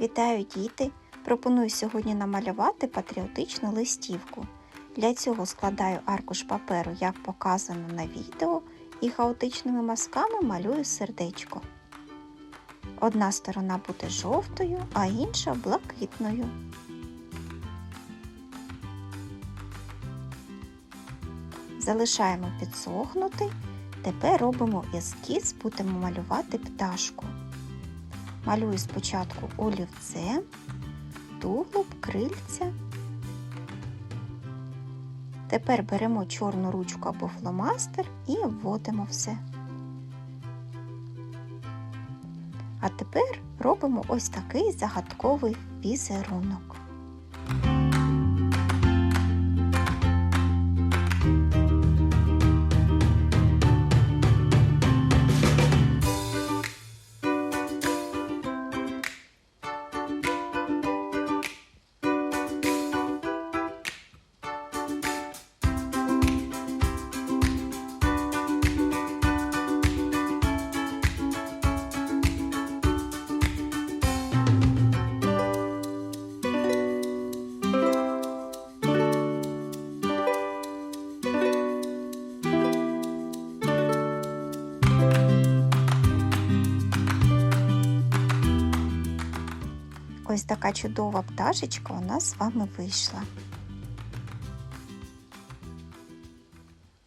Вітаю діти! Пропоную сьогодні намалювати патріотичну листівку. Для цього складаю аркуш паперу, як показано на відео, і хаотичними мазками малюю сердечко. Одна сторона буде жовтою, а інша блакитною. Залишаємо підсохнути. Тепер робимо ескіз, будемо малювати пташку. Малюю спочатку олівце, тулуб, крильця. Тепер беремо чорну ручку або фломастер і вводимо все. А тепер робимо ось такий загадковий візерунок. Ось така чудова пташечка у нас з вами вийшла.